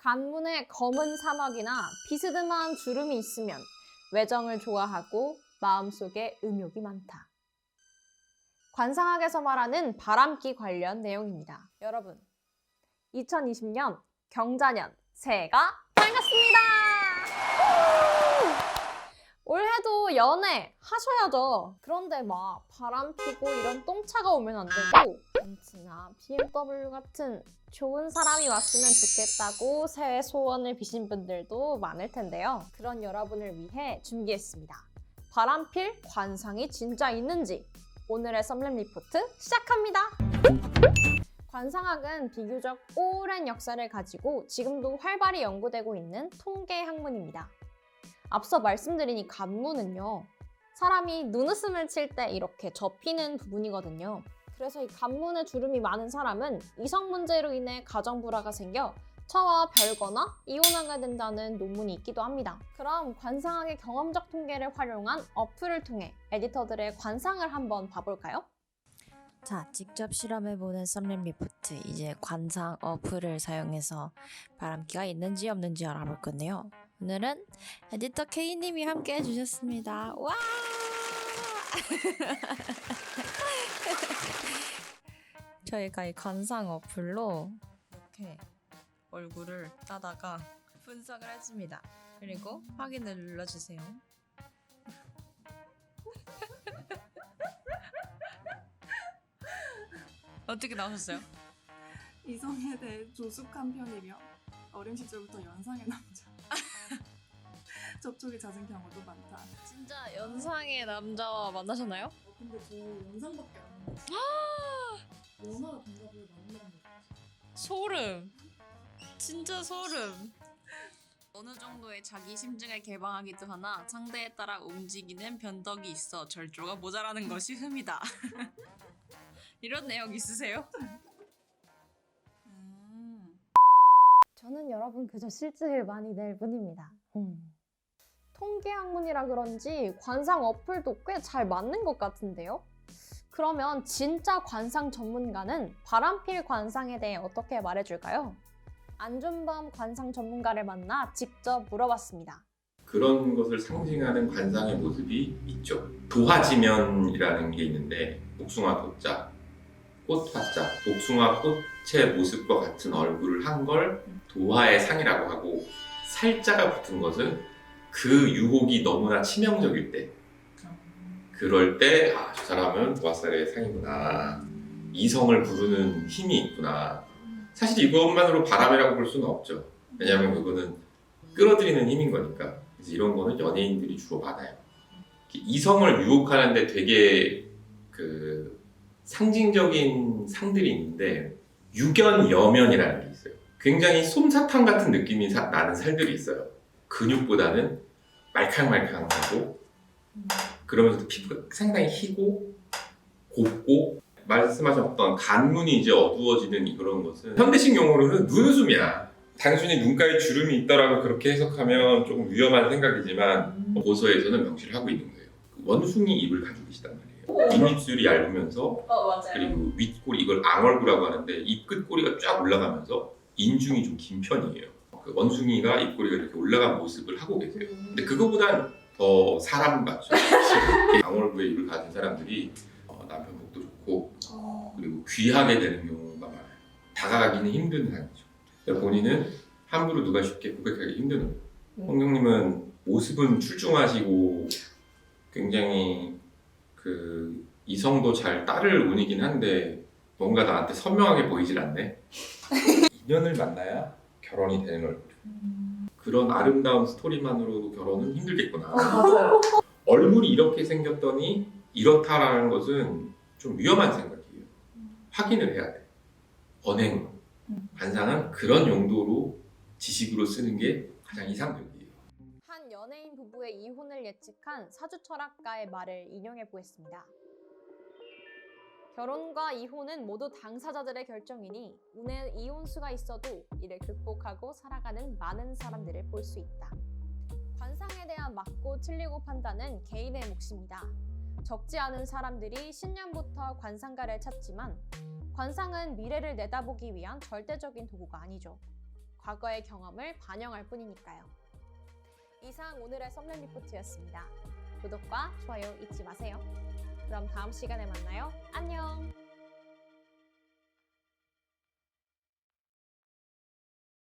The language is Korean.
간문에 검은 사막이나 비스듬한 주름이 있으면 외정을 좋아하고 마음속에 음욕이 많다. 관상학에서 말하는 바람기 관련 내용입니다. 여러분, 2020년 경자년 새해가 밝았습니다. 연애 하셔야죠. 그런데 막 바람 피고 이런 똥차가 오면 안 되고 벤츠나 BMW 같은 좋은 사람이 왔으면 좋겠다고 새해 소원을 비신 분들도 많을 텐데요. 그런 여러분을 위해 준비했습니다. 바람필 관상이 진짜 있는지 오늘의 썸램 리포트 시작합니다. 관상학은 비교적 오랜 역사를 가지고 지금도 활발히 연구되고 있는 통계 학문입니다. 앞서 말씀드린 이 간문은요, 사람이 눈웃음을 칠 때 이렇게 접히는 부분이거든요. 그래서 이 간문에 주름이 많은 사람은 이성 문제로 인해 가정 불화가 생겨 처와 별거나 이혼하게 된다는 논문이 있기도 합니다. 그럼 관상학의 경험적 통계를 활용한 어플을 통해 에디터들의 관상을 한번 봐볼까요? 자, 직접 실험해보는 썸램 리포트. 이제 관상 어플을 사용해서 바람기가 있는지 없는지 알아볼 건데요. 오늘은 에디터 K님이 함께 해주셨습니다. 와! 저희가 이 관상 어플로 이렇게 얼굴을 따다가 분석을 했습니다. 그리고 확인을 눌러주세요. 어떻게 나오셨어요? 이성에 대해 조숙한 편이며 어린 시절부터 연상의 남자 접촉이 잦은 경우도 많다 진짜 연상의 남자와 만나셨나요? 어, 근데 저 연상밖에 안 해요 연하 동갑을 만나는 거 소름. 진짜 소름. 어느 정도의 자기 심증을 개방하기도 하나 상대에 따라 움직이는 변덕이 있어 절조가 모자라는 것이 흠이다. 이런 내용 있으세요? 음. 저는 여러분 그저 실증을 많이 낼 뿐입니다. 음. 통계 학문이라 그런지 관상 어플도 꽤 잘 맞는 것 같은데요? 그러면 진짜 관상 전문가는 바람필 관상에 대해 어떻게 말해줄까요? 안준범 관상 전문가를 만나 직접 물어봤습니다. 그런 것을 상징하는 관상의 모습이 있죠. 도화지면이라는 게 있는데 복숭아 도자, 꽃 화자, 복숭아 꽃의 모습과 같은 얼굴을 한 걸 도화의 상이라고 하고 살자가 붙은 것은 그 유혹이 너무나 치명적일 때. 그럴 때 아 저 사람은 도화살의 상이구나. 이성을 부르는 힘이 있구나. 사실 이것만으로 바람이라고 볼 수는 없죠. 왜냐하면 그거는 끌어들이는 힘인 거니까. 그래서 이런 거는 연예인들이 주로 받아요. 이성을 유혹하는데 되게 그 상징적인 상들이 있는데 유견여면이라는 게 있어요. 굉장히 솜사탕 같은 느낌이 사- 나는 살들이 있어요 근육보다는 말캉말캉하고 그러면서도 피부가 상당히 희고 곱고 말씀하셨던 간문이 이제 어두워지는 그런 것은 현대식 용어로는 눈웃음이야. 단순히 눈가에 주름이 있다라고 그렇게 해석하면 조금 위험한 생각이지만 고서에서는 명시를 하고 있는 거예요. 원숭이 입을 가지고 계시단 말이에요. 윗입술이 얇으면서 어. 그리고 윗꼬리 이걸 앙얼구라고 하는데 입 끝꼬리가 쫙 올라가면서 인중이 좀 긴 편이에요. 그 원숭이가 입꼬리가 이렇게 올라간 모습을 하고 계세요. 근데 그거보단 더 사람 같죠. 앙얼구의 입을 가진 사람들이 어, 남편 복도 좋고 그리고 귀하게 되는 경우가 많아요. 다가가기는 힘든. 그러니까 본인은 함부로 누가 쉽게 고백하기 힘든 거예요. 음. 홍경님은 모습은 출중하시고 굉장히 그 이성도 잘 따를 운이긴 한데 뭔가 나한테 선명하게 보이질 않네. 인연을 만나야 결혼이 되는 걸 그런 아름다운 스토리만으로도 결혼은 힘들겠구나. 맞아요 얼굴이 이렇게 생겼더니 이렇다라는 것은 좀 위험한 생각이에요. 확인을 해야 돼. 언행, 음. 관상은 그런 용도로 지식으로 쓰는 게 가장 이상적이에요. 한 연예인 부부의 이혼을 예측한 사주 철학가의 말을 인용해 보겠습니다. 결혼과 이혼은 모두 당사자들의 결정이니 운에 이혼수가 있어도 이를 극복하고 살아가는 많은 사람들을 볼 수 있다. 관상에 대한 맞고 틀리고 판단은 개인의 몫입니다. 적지 않은 사람들이 신년부터 관상가를 찾지만 관상은 미래를 내다보기 위한 절대적인 도구가 아니죠. 과거의 경험을 반영할 뿐이니까요. 이상 오늘의 썸넨 리포트였습니다. 구독과 좋아요 잊지 마세요. 그럼 다음 시간에 만나요. 안녕!